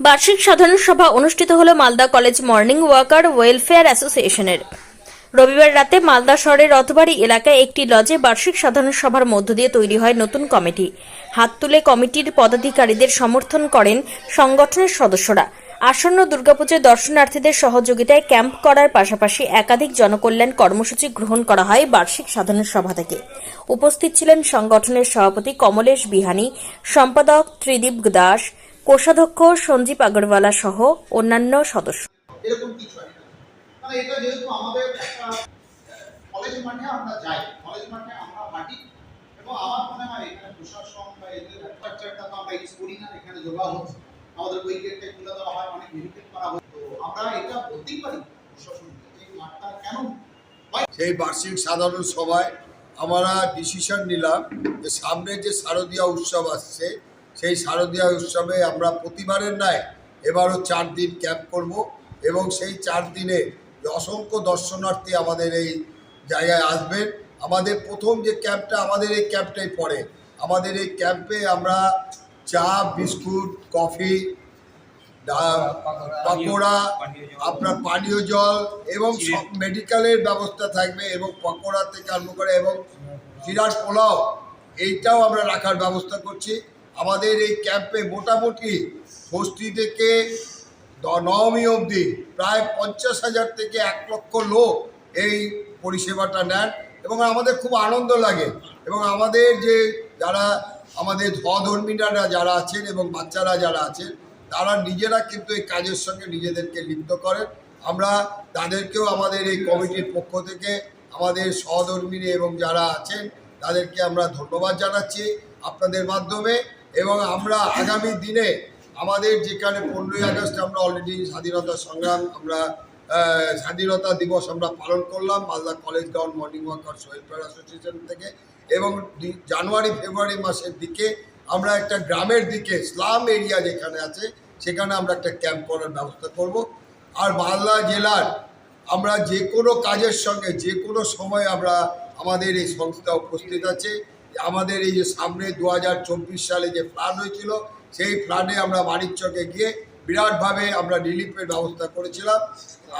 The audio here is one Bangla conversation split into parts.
বার্ষিক সাধারণ সভা অনুষ্ঠিত হল Malda college morning walker welfare অ্যাসোসিয়েশনের। রবিবার রাতে মালদা শহরের রথবাড়ি এলাকায় একটি লজে বার্ষিক সাধারণ সভার মধ্য দিয়ে তৈরি হয় নতুন কমিটি। হাত তুলে কমিটির পদাধিকারীদের সমর্থন করেন সংগঠনের সদস্যরা। আসন্ন দুর্গাপুজোয় দর্শনার্থীদের সহযোগিতায় ক্যাম্প করার পাশাপাশি একাধিক জনকল্যাণ কর্মসূচি গ্রহণ করা হয় বার্ষিক সাধারণ সভা থেকে। উপস্থিত ছিলেন সংগঠনের সভাপতি কমলেশ বিহানী, সম্পাদক ত্রিদীপ দাস কোষাধ্যক্ষ সঞ্জীব আগরওয়ালা সহ অন্যান্য সদস্য। এরকম কিছু মানে এটা যেহেতু আমাদের কলেজ মাঠে আমরা যাই। কলেজ মাঠে আমরা হাঁটি এবং আমার মনে হয় এখানে প্রশাসন বা এদের স্ট্রাকচারটা তো আমরা ইউজ করি না এখানে যোগা হচ্ছে। আমাদের উইকেটটা খুলে দেওয়া হয় অনেক ভেরিফিকেট করা হয়। তো আমরা এটা বলতেই পারি প্রশাসনকে যে মাঠটা কেন সেই বার্ষিক সাধারণ সভায় আমরা ডিসিশন নিলাম যে সামনে যে শারদীয়া উৎসব আসছে সেই শারদীয়া উৎসবে আমরা প্রতিবারের ন্যায় এবারও চার দিন ক্যাম্প করব এবং সেই চার দিনে অসংখ্য দর্শনার্থী আমাদের এই জায়গায় আসবেন। আমাদের প্রথম যে ক্যাম্পটা আমাদের এই ক্যাম্পটাই পড়ে। আমাদের এই ক্যাম্পে আমরা চা বিস্কুট কফি পাকোড়া আপনার পানীয় জল এবং সব মেডিকেলের ব্যবস্থা থাকবে এবং পকোড়া থেকে আরম্ভ করে এবং জিরার পোলাও এইটাও আমরা রাখার ব্যবস্থা করছি। আমাদের এই ক্যাম্পে মোটামুটি ষষ্ঠী থেকে নবমী অবধি প্রায় পঞ্চাশ হাজার থেকে এক লক্ষ লোক এই পরিষেবাটা নেন এবং আমাদের খুব আনন্দ লাগে এবং আমাদের যে যারা আমাদের ধর্মীরা যারা আছেন এবং বাচ্চারা যারা আছেন, তারা নিজেরা কিন্তু এই কাজের সঙ্গে নিজেদেরকে লিপ্ত করেন। আমরা তাদেরকেও আমাদের এই কমিটির পক্ষ থেকে আমাদের সহধর্মিনী এবং যারা আছেন, তাদেরকে আমরা ধন্যবাদ জানাচ্ছি আপনাদের মাধ্যমে। এবং আমরা আগামী দিনে আমাদের যেখানে পনেরোই আগস্ট আমরা অলরেডি স্বাধীনতা সংগ্রাম, আমরা স্বাধীনতা দিবস আমরা পালন করলাম Malda college ground morning walkers welfare association থেকে এবং জানুয়ারি, ফেব্রুয়ারি মাসের দিকে আমরা একটা গ্রামের দিকে স্লাম এরিয়া যেখানে আছে, সেখানে আমরা একটা ক্যাম্প করার ব্যবস্থা করব। আর মালদা জেলার আমরা যে কোনো কাজের সঙ্গে, যে কোনো সময় আমরা আমাদের এই সংস্থা উপস্থিত আছে। আমাদের এই যে সামনে দু হাজার চব্বিশ সালে যে ফ্লাড হয়েছিল, সেই ফ্লাডে আমরা মানিকচকে গিয়ে বিরাটভাবে আমরা রিলিফের ব্যবস্থা করেছিলাম।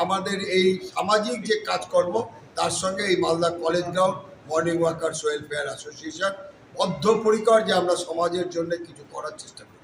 আমাদের এই সামাজিক যে কাজকর্ম, তার সঙ্গে এই Malda college ground morning walkers welfare association বদ্ধপরিকর যে আমরা সমাজের জন্য কিছু করার চেষ্টা করি